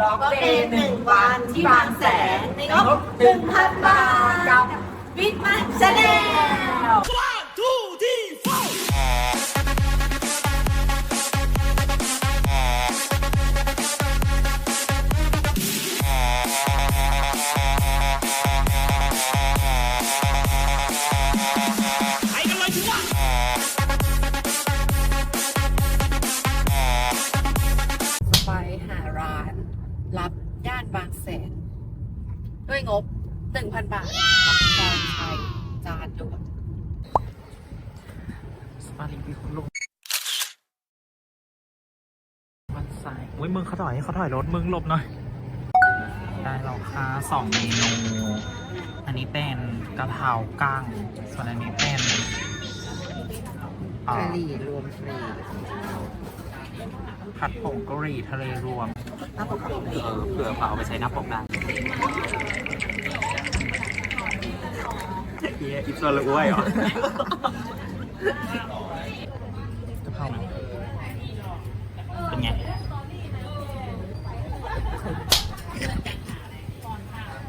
วอล์กเดย์หนึ่งวันที่บางแสนในงบหนึ่งพันบาทกับวิทมันชาแนล รับย่านบางแสน ด้วยงบ 1,000 บาทกับจานไทยจานด่วนสปาลิงปีคุณลุงวันสายอุ้ยมึงเขาถอยเขาถอยรถมึงหลบหน่อย ได้แล้วค่ะสองเมนู อันนี้เป็นกะเพรากั้ง ส่วนอันนี้เป็นอ่ากะหรี่รวมฟรีผัดผงกะหรี่ทะเลรวมถ้าปกติ เออเผื่อเผาไปใช้หน้าปกได้เฮียอิปโซลอ้วยเหรอกะเพราเป็นไง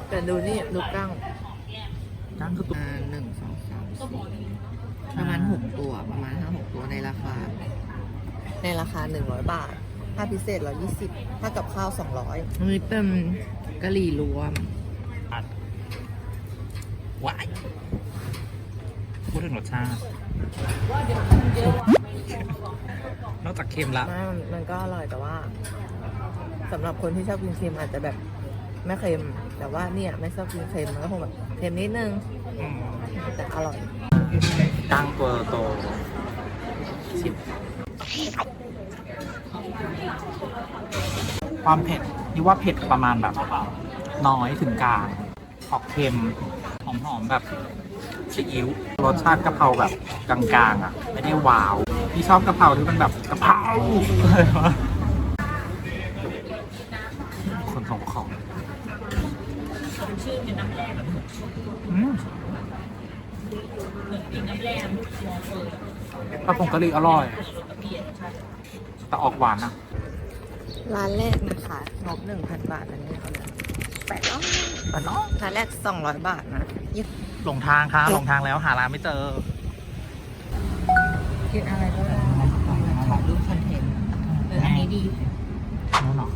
แต่ดูนี่ดูกั้งกั้งคือตัวอ่าหนึ่งสองสามสี่ประมาณหกตัวประมาณห้าหกตัวในราคา ในราคาหนึ่งร้อยบาท ถ้าพิเศษร้อยยี่สิบถ้ากับข้าวสองร้อยอันนี้เป็นกะหรี่รวมอัดว้ายพูดถึงรสชาติ นอกจากเค็มละ มันมันก็อร่อยแต่ว่าสำหรับคนที่ชอบกินเค็มอาจจะแบบไม่เค็ม แต่ว่าเนี่ยไม่ชอบกินเค็มมันก็คงแบบเค็มนิดนึงอืมแต่อร่อย ตั้งตัวโตชิม ความเผ็ดนี่ว่าเผ็ดประมาณแบบ น้อยถึงกลางออกเค็มหอมๆแบบซีอิ๊วรสชาติกะเพราแบบกลางๆอะ ไม่ได้ว้าวที่ชอบกะเพราที่มันแบบกะเพราอะไรวะคนส่งของอืมปลาผงกะหรี่อร่อย แต่ออกหวานนะร้านแรกนะคะงบหนึ่งพันบาทอันนี้เอาเลยแปดร้อยแต่เนาะร้านแรกสองร้อยบาทนะยี่หลงทางค่ะหลงทางแล้วหาร้านไม่เจอ กินอะไรก็ได้ถ่ายรูปคอนเทนต์เอออันนี้ดีนู่นเหรอ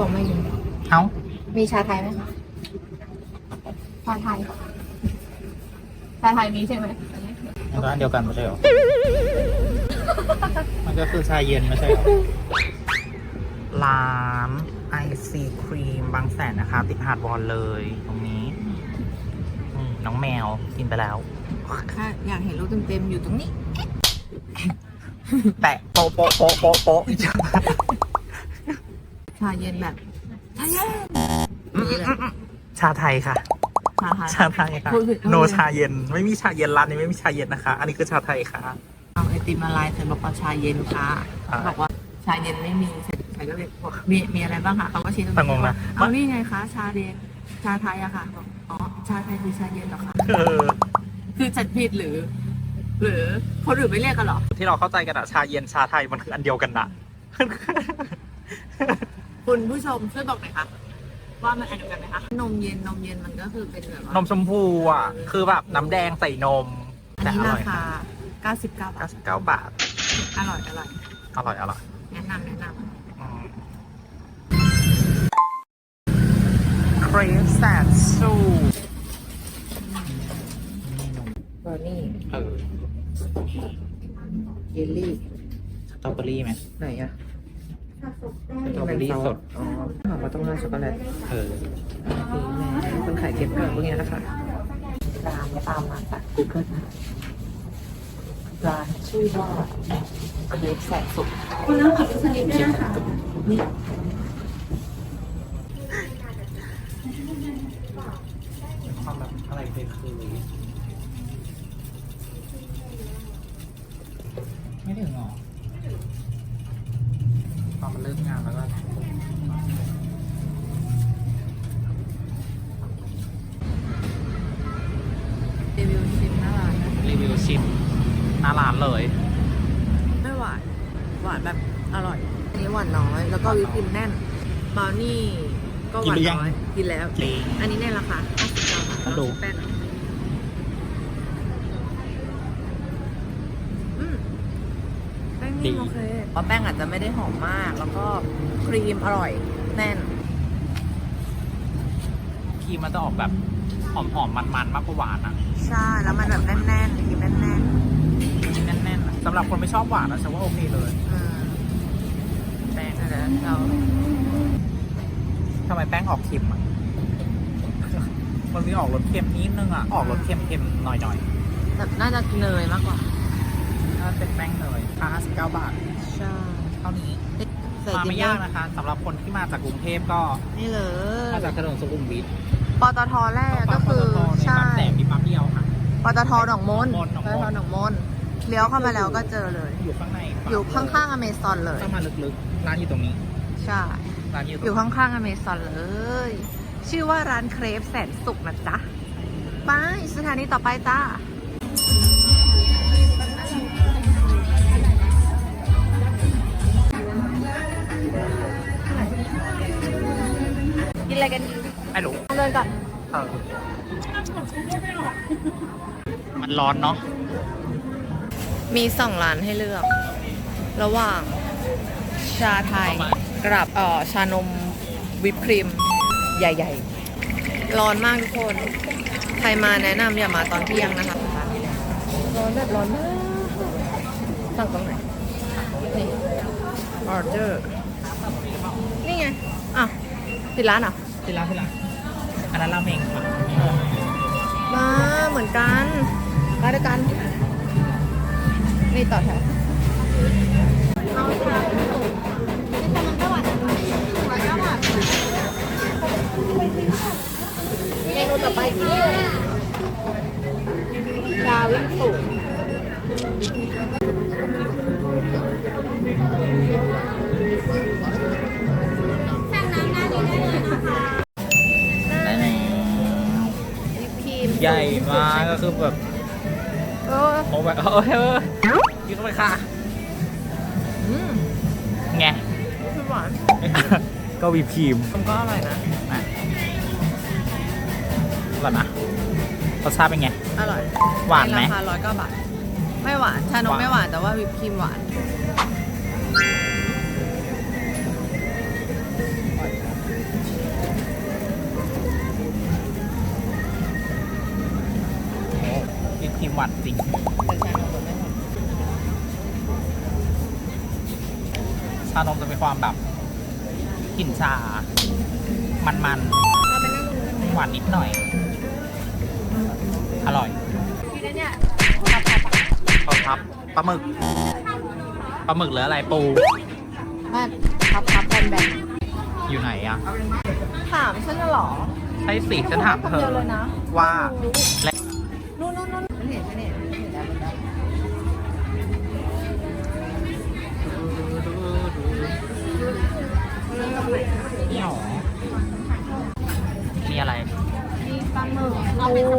บอกไม่ยินเอ้ามีชาไทยไหมคะชาไทยชาไทยมีใช่ไหม มันก็อันเดียวกันไม่ใช่เหรอ มันก็คือชาเย็นไม่ใช่เหรอ ร้านไอซีครีมบางแสนนะคะ ติดหาดวอนเลยตรงนี้อืมน้องแมวกินไปแล้ว ถ้าอยากเห็นรูปเต็มๆอยู่ตรงนี้ แปะโปะโปะโปะโปะโปะชาเย็นแบบชาเย็นนี่เลยชาไทยค่ะ ชาไทยชาไทยค่ะพูดผิดโนชาเย็น ไม่มีชาเย็นร้านนี้ไม่มีชาเย็นนะคะ อันนี้คือชาไทยค่ะเอาไอติมละลายเสร็จบอกว่าชาเย็นค่ะอ่าบอกว่าชาเย็นไม่มีเสร็จใครก็เลยบอกมีมีอะไรบ้างคะเขาก็ชี้แต่งงนะเอานี่ไงคะชาเย็นชาไทยอะค่ะบอกอ๋อชาไทยคือชาเย็นเหรอคะเออคือจัดผิดหรือ หรือคนอื่นไม่เรียกกันเหรอ ที่เราเข้าใจกันอะชาเย็นชาไทยมันคืออันเดียวกันนะคุณผู้ชมช่วยบอกหน่อยค่ะ ว่ามันอันเดียวกันไหมคะนมเย็นนมเย็นมันก็คือเป็นแบบว่านมชมพูอะ คือแบบน้ำแดงใส่นม อันแต่นี้อร่ราอยคา99บาท99 บาท อร่อยอร่อยอร่อยอร่อย แนะนำแนะนอืมเครปแซนซูำเบอร์นี่เออเยลลี่สตรอเบอรี่ไหมไหนอะ สตรอเบอรี่สด อ๋อถามว่าต้องราดช็อกโกแลตเออสีแม่คนขายเก็บเกิดพวกเนี้ยนะคะตามตามมาจากกูเกิลนะร้านชื่อว่าเครปแสนสุขคุณน้ำผัดสลิปด้วยนะคะ ความแบบอะไรเป็นคือไม่ถึงหรอพอมันเริ่มงานแล้วก็ รีวิวชิม หน้าร้านนะรีวิวชิมหน้าร้านเลยไม่หวาน หวานแบบอร่อย อันนี้หวานน้อย แล้วก็วิปครีมแน่นบราวนี่ก็หวานน้อย กินแล้วจริงอันนี้ในราคา59บาทต้องดูแป้งอืมแป้งนิ่มโอเคเพราะแป้งอาจจะไม่ได้หอมมาก แล้วก็ครีมอร่อยแน่น ครีมมันจะออกแบบหอมๆมันๆมากกว่าหวานอะ ใช่ แล้วมันแบบแน่นๆครีมแน่นแน่นๆอะสำหรับคนไม่ชอบหวานนะฉันว่าโอเคเลยๆอืมแป้งนั่นแหละเราทำไมแป้งออกเค็มอะ มันมีออกรสเค็มนิดนึงอะ ออกรสเค็มๆหน่อยแบบน่าจะเนยมากกว่า ๆถ้าเป็นแป้งเนยค่า59บาท ใช่เท่านี้ใส่มาจิไม่นเนยาอกร์นะคะสำหรับคนที่มาจากกรุงเทพก็นี่เลยมาจากถนนสุขุมวิทปตทแรกก็คือปตทในใช่บางแสนมีปั๊มเดียวค่ะ ปตทหนองมนหนองมน ปตทหนองมน เลี้ยวเข้ามาแล้วก็เจอเลย อยู่ข้างในปั๊มอยู่ข้างๆอเมซอนเลย เข้ามาลึกๆ ร้านอยู่ตรงนี้ ใช่ ร้านอยู่ตรงอยู่ข้างๆอเมซอนเลย ชื่อว่าร้านเครปแสนสุขนะจ๊ะ ไปสถานีต่อไปจ้ากินอะไรกันดีไม่รู้เดินก่อน เออมันร้อนเนาะ มีสองร้านให้เลือก ระหว่างชาไทยกับเอ่อชานมวิปครีม ใหญ่ๆ ร้อนมากทุกคน ใครมาแนะนำอย่ามาตอนเที่ยงนะคะ ร้อนแบบร้อนมากสั่งตรงไหน นี่ออเดอร์นี่ไง อะปิดร้านเหรอะที่ร้านที่ร้านอันนั้นราเมงค่ะ มาเหมือนกันมาด้วยกัน นี่ต่อแถวเอาค่ะนี่แต่มันก็หวานหวานก็หวานเมนูต่อไปคือชาวิปสุสั่งน้ำหน้านี้ได้เลยนะคะได้แล้ววิปครีมใหญ่มากก็คือแบบ เออโอ้แบบเออเออกินเข้าไปค่ะอืมไงคือหวานก็วีพีมมันก็อร่อยนะนะอร่อยนะรสชาติเป็นไง อร่อย หวานไหมใราคาร้อยเก้าบาท ไม่หวาน ชานมหวานไม่หวานแต่ว่าวิปครีมหวาน วีพีมหวานจริงแต่ชานมมันไม่หวานชานมจะมีความแบบกลิ่นชา มันๆ หวานนิดหน่อย อร่อยที่นี่เนี่ยปลาพับปลาหมึกปลาหมึกหรืออะไรปูมันพับพับแบนแบนอยู่ไหนอะถามฉันน่ะเหรอใช่สิฉันถามเธคำดีอยวเลยนะว่าและนู่นนู่น นู่นฉันเห็นฉันเห็นฉันเห็นแล้วมันแล้วนี่หรอมีอะไรมีปลาหมึกปู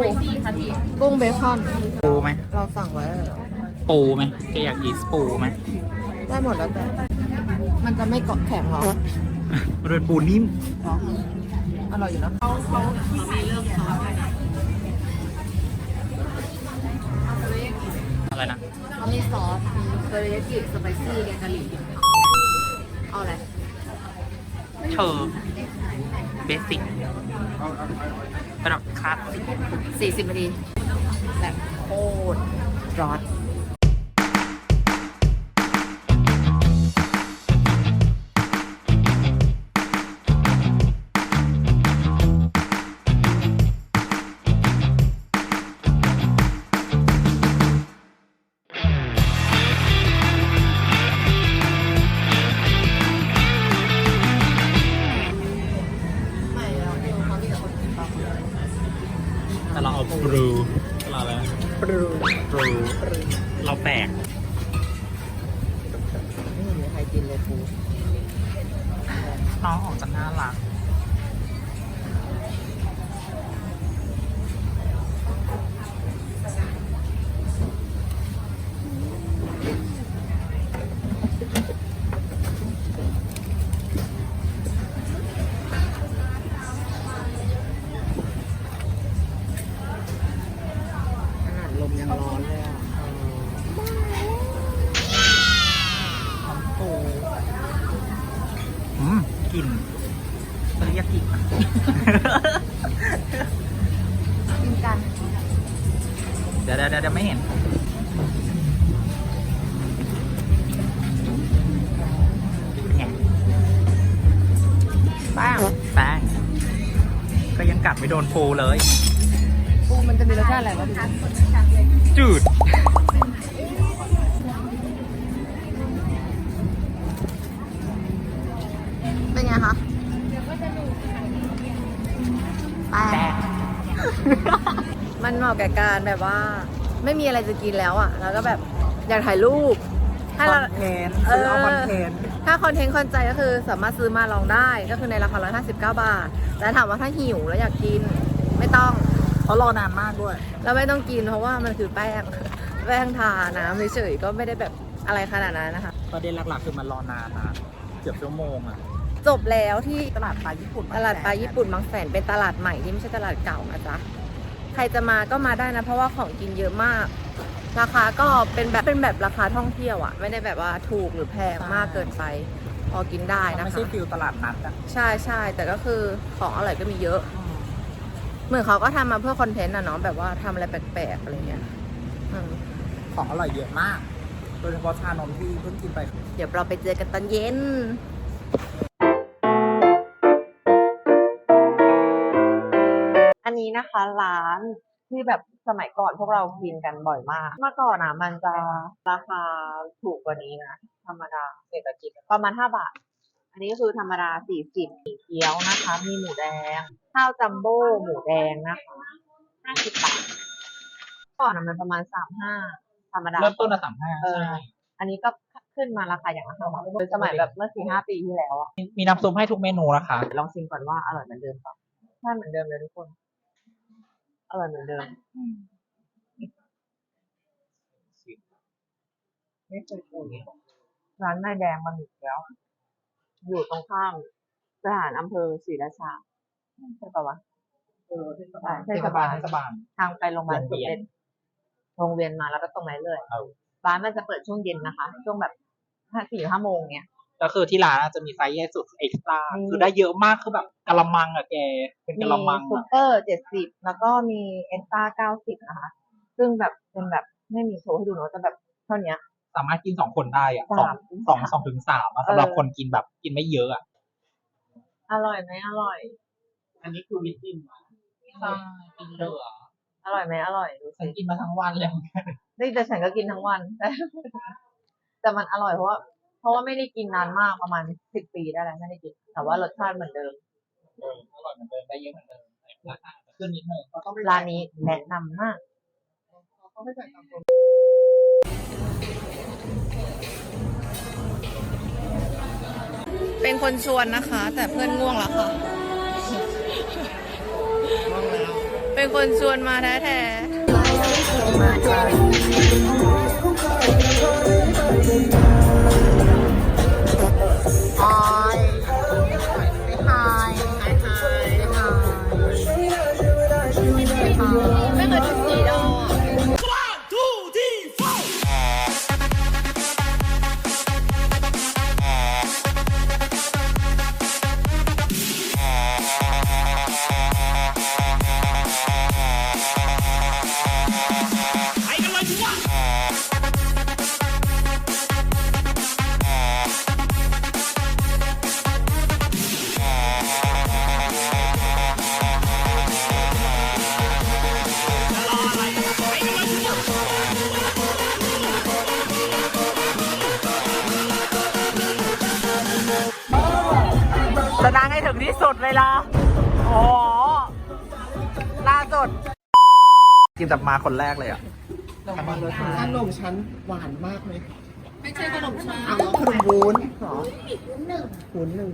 กุ้งเบคอน ปูไหมเราสั่งไว้แล้วเหรอปูไหมแกอยากอีสปูไหมได้หมดแล้วแต่มันจะไม่เกาะแข็งหรอมันเป็นปูนิ่ม อร่อยอยู่เนอะ เขาเขามีเรื่องซอส อะไรนะเขามีซอสมีเทอริยากิสไปซี่แกงกะหรี่เอาอะไรเธอเบสิกระดับคลาสสิกสี่สิบนาทีแบบโคตรร้อน เดี๋ยวเดี๋ยวเดี๋ยวไม่เห็นไงบ้างแป้งก็ยังกัดไม่โดนปูเลย ปูมันจะมีรสชาติอะไรวะดูจืด เป็นไงคะแป้ง มันเหมาะกับการแบบว่า ไม่มีอะไรจะกินแล้วอะ แล้วก็แบบอยากถ่ายรูป ถ้าคเรา อนเทนต์ซื้อเอาคอนเทนต์ถ้าคอนเทนต์คอนใจก็คือสามารถซื้อมาลองได้ก็คือในราคา 159 บาท แต่ถามว่าถ้าหิวแล้วอยากกินไม่ต้องเขารอนานมากด้วยแล้วไม่ต้องกินเพราะว่ามันคือแป้ง แป้งทาน้ำเฉยๆก็ไม่ได้แบบอะไรขนาดนั้นนะคะ ประเด็นหลักๆ คือมันรอนานนะเกือบชั่วโมงอะ จบแล้วที่ตลาดปลาญี่ปุ่นตลาดปลาญี่ปุ่นบางแสนเป็นตลาดใหม่ที่ไม่ใช่ตลาดเก่านะจ๊ะ ใครจะมาก็มาได้นะ เพราะว่าของกินเยอะมาก ราคาก็เป็นแบบเป็นแบบราคาท่องเที่ยวอะไม่ได้แบบว่าถูกหรือแพงมากเกินไป พอกินได้มันนะไม่คะ ใช่ฟิลตลาดนัดอะใช่ใช่แต่ก็คือของอร่อยก็มีเยอะ เหมือนเขาก็ทำมาเพื่อคอนเทนต์อะเนาะแบบว่าทำอะไรแปลกๆอะไรเงี้ยอืมของอร่อยเยอะมาก โดยเฉพาะชานมที่เพิ่งกินไป เดี๋ยวเราไปเจอกันตอนเย็น นนี้นะคะ ร้านที่แบบสมัยก่อนพวกเรากินกันบ่อยมาก เมื่อก่อนนะมันจะราคาถูกกว่านี้นะ ธรรมดาเศรษฐกิจประมาณห้าบาท อันนี้ก็คือธรรมดาสี่สิบมีเกี๊ยวนะคะ มีหมูแดง ข้าวจัมโบ้หมูแดงนะคะห้าสิบบาทก่อนนะมันประมาณสามห้าธรรมดาเริ่มต้นละสามห้าเออใช่อันนี้ก็ขึ้นมาราคาอย่างละห้าบาทเป็นสมัยแบบเมื่อสี่ห้าปีที่แล้วอะมีมีน้ำซุปให้ทุกเมนูนะคะลองชิมก่อนว่าอร่อยเหมือนเดิมเปล่าใช่เหมือนเดิมเลยทุกคน อร่อยเหมือนเดิม ไม่เคยกินร้านนายแดงมันอีกแล้วอยู่ตรงข้ามสถานอำเภอศรีราชาใช่ปะวะ เออเทศบาลเทศบาล เทศบาล ทางไปโรงพยาบาลสุโรงเรียนเด็จโรงเรียนมาแล้วก็ตรงไหนเลย เอา ร้านมันจะเปิดช่วงเย็นนะคะ ช่วงแบบห้าสี่ห้าโมงเนี้ย ก็คือที่ร้านจะมีไซส์ใหญ่สุดเอ็กซ์ตร้านี่คือได้เยอะมากคือแบบกะละมังอะแก เป็นมีกะละมังซูอะเปอร์เจ็ดสิบแล้วก็มีเอ็นต้าเก้าสิบนะคะซึ่งแบบเป็นแบบไม่มีโชว์ให้ดูเนอะแต่แบบเท่าเนี้ยสามารถกินสองคนได้อะสองสามสองสองถึงสามอะสำหรับเออคนกินแบบกินไม่เยอะอะอร่อยไหมอร่อย อันนี้คือวิตติมใช่กินเยอะอะอร่อยไหมอร่อยดูฉันสิกินมาทั้งวันเลยนี่แต่ฉันก็กินทั้งวันแต่มันอร่อยเพราะว่า เพราะว่าไม่ได้กินนานมากประมาณสิบปีได้แล้วไม่ได้กิน แต่ว่ารสชาติเหมือนเดิมเอออร่อยเหมือนเดิมได้เยอะเหมือนเดิมแต่ราคาจะขึ้นนิดนึงก็ต้องไปร้านนี้แนะนำมากเขาไม่จ่ายตังค์เป็นคนชวนนะคะ แต่เพื่อนง่วงแล้วค่ะ เป็นคนชวนมาแท้ๆออย ไฮไฮไฮไฮไม่เคยดูสีด จะนั่งให้ถึงที่สุดเลยล่ะ โอ้โหล่าสุดกินแบบมาคนแรกเลยอะขนมชั้นหวานมากเลย ไม่ใช่ขนมชาเอาขนมวุ้นเหรอวุ้นหนึ่ง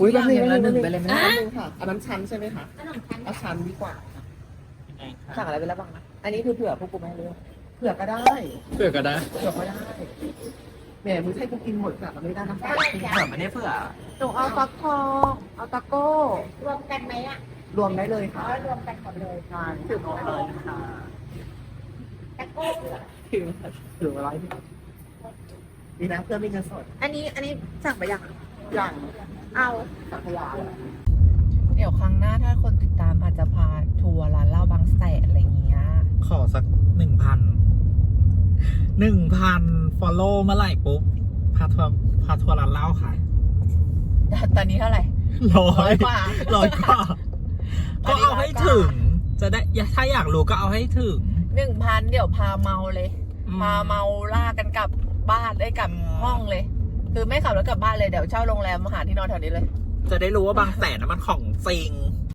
อุ้ยแบบนี้หนึ่งไปเลยไหมคะหนึ่งค่ะอันนั้นชั้นใช่ไหมคะเอาชั้นดีกว่าสั่งอะไรไปแล้วบ้างนะอันนี้คือเผื่อพวกกูไม่ให้เลือกเผื่อก็ได้ เผื่อก็ได้ เผื่อก็ได้ แหมมึงให้กูกินหมดแบบไม่ได้น้ำตาลเผื่อไม่ได้เผื่อหนูเอาฟักทองเอาตะโก้ รวมกันไหมอะรวมได้เลยค่ะอ๋อรวมกันหมดเลยทานถือมาเลยค่ะตะโก้เหลือถือถือมาไว้ดีนะเพื่อนมีเงินสดอันนี้อันนี้สั่งไปยังอย่างเอาสัพยาเดี๋ยวครั้งหน้าถ้าคนติดตามอาจจะพาทัวร์ร้านเหล้าบางแสนอะไรอย่างเงี้ย ขอสักหนึ่งพัน หนึ่งพันฟอลโล่เมื่อไหร่ปุ๊บพาทัวร์พาทัวร์ร้านเหล้าค่ะตอนนี้เท่าไหร่ร้อร้อยยกว่าร้อยกว่าอัก็นนี้เอาให้ร้อยกว่าถึง จะได้ถ้าอยากรู้ก็เอาให้ถึงหนึ่งพันเดี๋ยวพาเมาเลยอืมพาเมาล่ากันกลับบ้านได้กลับห้องเลย คือไม่ขับรถกลับบ้านเลยเดี๋ยวเช่าโรงแรมมาหาที่นอนแถวนี้เลย จะได้รู้ว่าบางแสนน่ะมันของจริง